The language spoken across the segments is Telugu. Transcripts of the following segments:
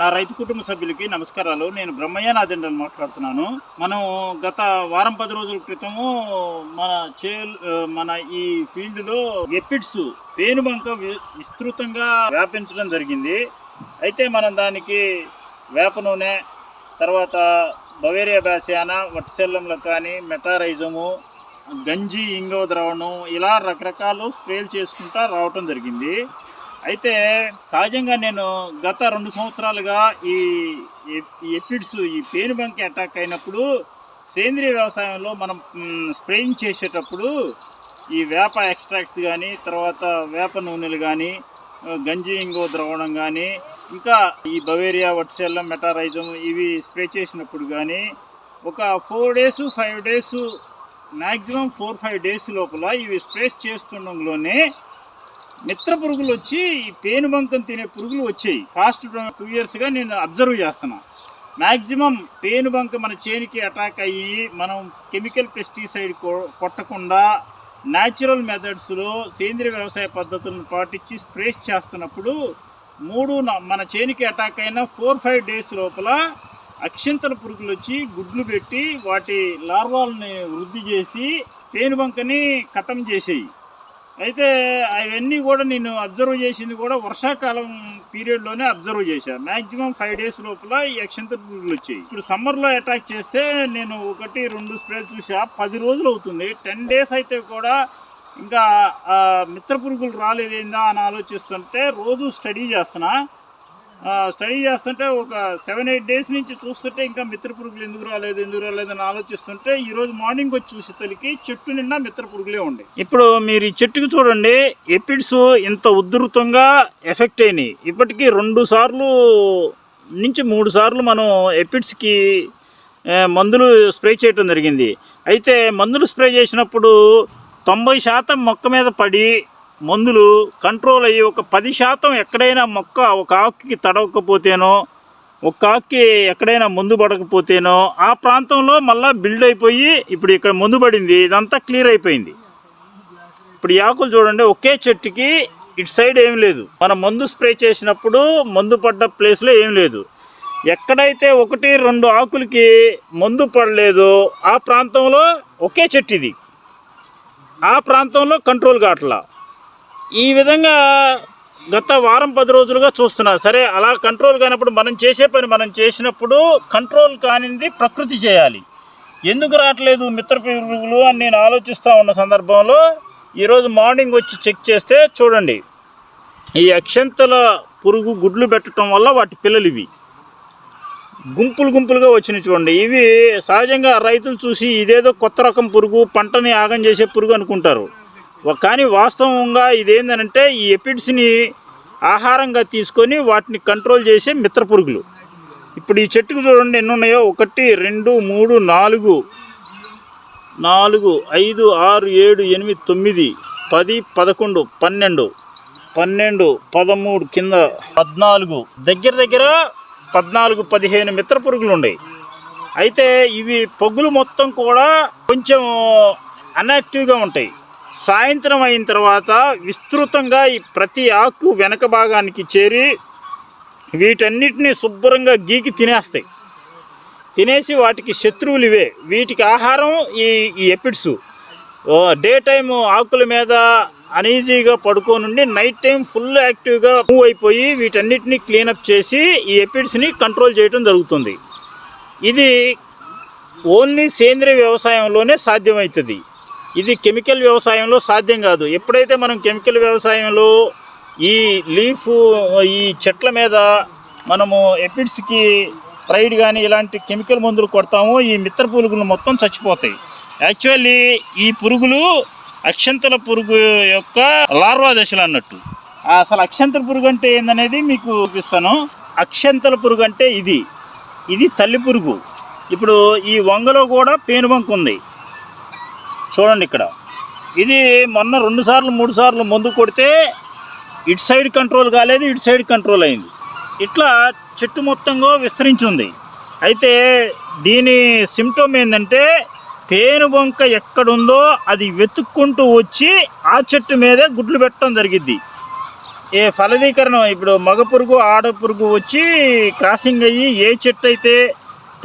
నా రైతు కుటుంబ సభ్యులకి నమస్కారాలు. నేను బ్రహ్మయ్య నాదెండని మాట్లాడుతున్నాను. మనం గత వారం పది రోజుల క్రితము మన చే మన ఈ ఫీల్డ్లో ఎపిడ్స్ పేనుబంక వి- విస్తృతంగా వ్యాపించడం జరిగింది. అయితే మనం దానికి వేప నూనె తర్వాత బవేరియా బ్యాసియానా వట్సెల్లంలో కానీ మెటారైజము గంజి ఇంగో ద్రవణం ఇలా రకరకాలు స్ప్రేలు చేసుకుంటా రావటం జరిగింది. అయితే సహజంగా నేను గత రెండు సంవత్సరాలుగా ఈ ఈ ఎపిడ్స్ ఈ పేనుబంకి అటాక్ అయినప్పుడు సేంద్రియ వ్యవసాయంలో మనం స్ప్రేయింగ్ చేసేటప్పుడు ఈ వేప ఎక్స్ట్రాక్ట్స్ కానీ తర్వాత వేప నూనెలు కానీ గంజి ఇంగో ద్రవణం కానీ ఇంకా ఈ బవేరియా వట్సెల్లం మెటారైజం ఇవి స్ప్రే చేసినప్పుడు కానీ ఒక four days five days maximum four five days లోపల ఇవి స్ప్రేస్ చేస్తుండడంలోనే మిత్ర పురుగులు వచ్చి ఈ పేనుబంకం తినే పురుగులు వచ్చాయి. ఫాస్ట్ టూ ఇయర్స్గా నేను అబ్జర్వ్ చేస్తున్నా. మ్యాక్సిమం పేనుబంక మన చేనికి అటాక్ అయ్యి మనం కెమికల్ పెస్టిసైడ్ కొట్టకుండా న్యాచురల్ మెథడ్స్లో సేంద్రియ వ్యవసాయ పద్ధతులను పాటించి స్ప్రేస్ చేస్తున్నప్పుడు మూడు మన చేనికి అటాక్ అయిన ఫోర్ ఫైవ్ డేస్ లోపల అక్షింతల పురుగులు వచ్చి గుడ్లు పెట్టి వాటి లార్వాలని వృద్ధి చేసి పేనుబంకని ఖతం చేసేయి. అయితే అవన్నీ కూడా నేను అబ్జర్వ్ చేసింది కూడా వర్షాకాలం పీరియడ్లోనే అబ్జర్వ్ చేశాను మ్యాక్సిమం ఫైవ్ డేస్ లోపల ఈ అక్షంత పురుగులు వచ్చాయి. ఇప్పుడు సమ్మర్లో అటాక్ చేస్తే నేను ఒకటి రెండు స్ప్రే చూసా పది రోజులు అవుతుంది. టెన్ డేస్ అయితే కూడా ఇంకా మిత్ర పురుగులు రాలేదేందా అని ఆలోచిస్తుంటే రోజు స్టడీ చేస్తున్నా. స్టడీ చేస్తుంటే ఒక సెవెన్ ఎయిట్ డేస్ నుంచి చూస్తుంటే ఇంకా మిత్ర పురుగులు ఎందుకు రాలేదు ఎందుకు రాలేదు అని ఆలోచిస్తుంటే ఈ రోజు మార్నింగ్ వచ్చి చూసేసరికి చెట్టు నిండా మిత్ర పురుగులే ఉండే. ఇప్పుడు మీరు ఈ చెట్టుకు చూడండి ఎపిడ్స్ ఇంత ఉధృతంగా ఎఫెక్ట్ అయినాయి. ఇప్పటికీ రెండు సార్లు నుంచి మూడు సార్లు మనం ఎపిడ్స్కి మందులు స్ప్రే చేయటం జరిగింది. అయితే మందులు స్ప్రే చేసినప్పుడు తొంభై శాతం మొక్క మీద పడి మందులు కంట్రోల్ అయ్యి ఒక పది శాతం ఎక్కడైనా మొక్క ఒక ఆకుకి తడవకపోతేనో ఒక ఆకుకి ఎక్కడైనా మందు పడకపోతేనో ఆ ప్రాంతంలో మళ్ళీ బిల్డ్ అయిపోయి ఇప్పుడు ఇక్కడ మందు పడింది ఇదంతా క్లియర్ అయిపోయింది. ఇప్పుడు ఈ ఆకులు చూడండి ఒకే చెట్టుకి ఇటు సైడ్ ఏం లేదు. మనం మందు స్ప్రే చేసినప్పుడు మందు పడ్డ ప్లేస్లో ఏం లేదు. ఎక్కడైతే ఒకటి రెండు ఆకులకి మందు పడలేదో ఆ ప్రాంతంలో ఒకే చెట్టు ఇది. ఆ ప్రాంతంలో కంట్రోల్ కావట్లా ఈ విధంగా గత వారం పది రోజులుగా చూస్తున్నా. సరే అలా కంట్రోల్ కానప్పుడు మనం చేసే పని మనం చేసినప్పుడు కంట్రోల్ కానిది ప్రకృతి చేయాలి. ఎందుకు రావట్లేదు మిత్ర పురుగులు అని నేను ఆలోచిస్తూ ఉన్న సందర్భంలో ఈరోజు మార్నింగ్ వచ్చి చెక్ చేస్తే చూడండి. ఈ అక్షంతల పురుగు గుడ్లు పెట్టడం వల్ల వాటి పిల్లలు ఇవి. గుంపులు గుంపులుగా వచ్చినాయి చూడండి. ఇవి సహజంగా రైతులు చూసి ఇదేదో కొత్త రకం పురుగు పంటని ఆగం చేసే పురుగు అనుకుంటారు. కానీ వాస్తవంగా ఇదేంటంటే ఈ ఎపిడ్స్ని ఆహారంగా తీసుకొని వాటిని కంట్రోల్ చేసే మిత్ర పురుగులు. ఇప్పుడు ఈ చెట్టుకు చూడండి ఎన్ని ఉన్నాయో ఒకటి రెండు మూడు నాలుగు. నాలుగు ఐదు ఆరు ఏడు ఎనిమిది తొమ్మిది పది పదకొండు పన్నెండు. పన్నెండు పదమూడు కింద పద్నాలుగు. దగ్గర దగ్గర పద్నాలుగు పదిహేను మిత్ర పురుగులు ఉన్నాయి. అయితే ఇవి పొగ్గులు మొత్తం కూడా కొంచెం అన్యాక్టివ్గా ఉంటాయి. సాయంత్రం అయిన తర్వాత విస్తృతంగా ఈ ప్రతి ఆకు వెనక భాగానికి చేరి వీటన్నిటిని శుభ్రంగా గీకి తినేస్తాయి. తినేసి వాటికి శత్రువులు ఇవే. వీటికి ఆహారం ఈ ఈ ఎపిడ్స్. డే టైం ఆకుల మీద అనీజీగా పడుకోనుండి నైట్ టైం ఫుల్ యాక్టివ్గా మూవ్ అయిపోయి వీటన్నిటిని క్లీనప్ చేసి ఈ ఎపిడ్స్ని కంట్రోల్ చేయడం జరుగుతుంది. ఇది ఓన్లీ సేంద్రియ వ్యవసాయంలోనే సాధ్యమవుతుంది. ఇది కెమికల్ వ్యవసాయంలో సాధ్యం కాదు. ఎప్పుడైతే మనం కెమికల్ వ్యవసాయంలో ఈ లీఫ్ ఈ చెట్ల మీద మనము ఎపిడ్స్కి ప్రైడ్ కానీ ఇలాంటి కెమికల్ మందులు కొడతామో ఈ మిత్ర పురుగులు మొత్తం చచ్చిపోతాయి. యాక్చువల్లీ ఈ పురుగులు అక్షంతల పురుగు యొక్క లార్వా దశలు అన్నట్టు. అసలు అక్షంతల పురుగు అంటే ఏందనేది మీకు చూపిస్తాను. అక్షంతల పురుగు అంటే ఇది. ఇది తల్లి పురుగు. ఇప్పుడు ఈ వంగలో కూడా పేనుబంక ఉంది. చూడండి ఇక్కడ. ఇది మొన్న రెండు సార్లు మూడు సార్లు మందు కొడితే ఇటు సైడ్ కంట్రోల్ కాలేదు ఇటు సైడ్ కంట్రోల్ అయింది. ఇట్లా చెట్టు మొత్తంగా విస్తరించి ఉంది అయితే దీని సిమ్టమ్ ఏంటంటే పేను బొంక ఎక్కడుందో అది వెతుక్కుంటూ వచ్చి ఆ చెట్టు మీదే గుడ్లు పెట్టడం జరిగిద్ది. ఏ ఫలదీకరణం ఇప్పుడు మగ పురుగు ఆడ పురుగు వచ్చి క్రాసింగ్ అయ్యి ఏ చెట్టు అయితే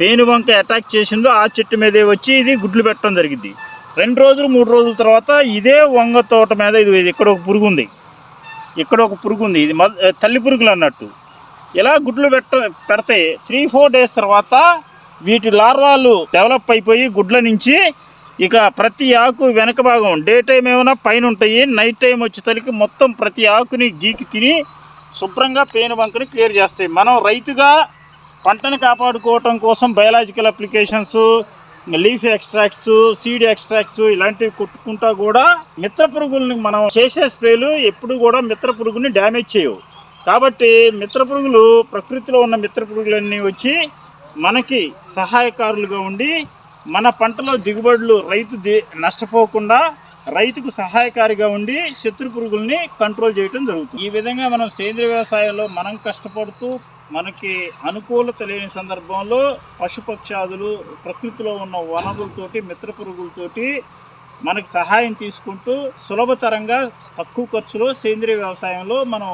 పేనుబంక అటాక్ చేసిందో ఆ చెట్టు మీదే వచ్చి ఇది గుడ్లు పెట్టడం జరిగింది రెండు రోజులు మూడు రోజుల తర్వాత ఇదే వంగ తోట మీద ఇది ఇక్కడ ఒక పురుగు ఉంది. ఇక్కడ ఒక పురుగు ఉంది. ఇది తల్లి పురుగులు అన్నట్టు. ఇలా గుడ్లు పెట్ట పెడితే త్రీ ఫోర్ డేస్ తర్వాత వీటి లార్వాలు డెవలప్ అయిపోయి గుడ్ల నుంచి ఇక ప్రతి ఆకు వెనక భాగం డే టైం ఏమైనా పైన ఉంటాయి నైట్ టైం వచ్చేసరికి మొత్తం ప్రతి ఆకుని గీకి తిని శుభ్రంగా పేను బంకని క్లియర్ చేస్తాయి. మనం రైతుగా పంటను కాపాడుకోవటం కోసం biological applications leaf extracts seed extracts ఇలాంటివి కొట్టుకుంటా కూడా మిత్ర పురుగుల్ని మనం చేసే స్ప్రేలు ఎప్పుడు కూడా మిత్ర పురుగుని డ్యామేజ్ చేయవు. కాబట్టి మిత్ర పురుగులు ప్రకృతిలో ఉన్న మిత్ర పురుగులన్నీ వచ్చి మనకి సహాయకారులుగా ఉండి మన పంటలో దిగుబడులు రైతు నష్టపోకుండా రైతుకు సహాయకారిగా ఉండి శత్రు పురుగుల్ని కంట్రోల్ చేయడం జరుగుతుంది. ఈ విధంగా మనం సేంద్రియ వ్యవసాయంలో మనం కష్టపడుతూ మనకి అనుకూలత లేని సందర్భంలో పశుపక్షాదులు ప్రకృతిలో ఉన్న వనరులతోటి మిత్ర పురుగులతోటి మనకి సహాయం తీసుకుంటూ సులభతరంగా తక్కువ ఖర్చులో సేంద్రియ వ్యవసాయంలో మనం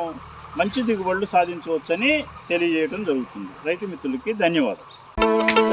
మంచి దిగుబడులు సాధించవచ్చని తెలియజేయడం జరుగుతుంది. రైతు మిత్రులకి ధన్యవాదాలు.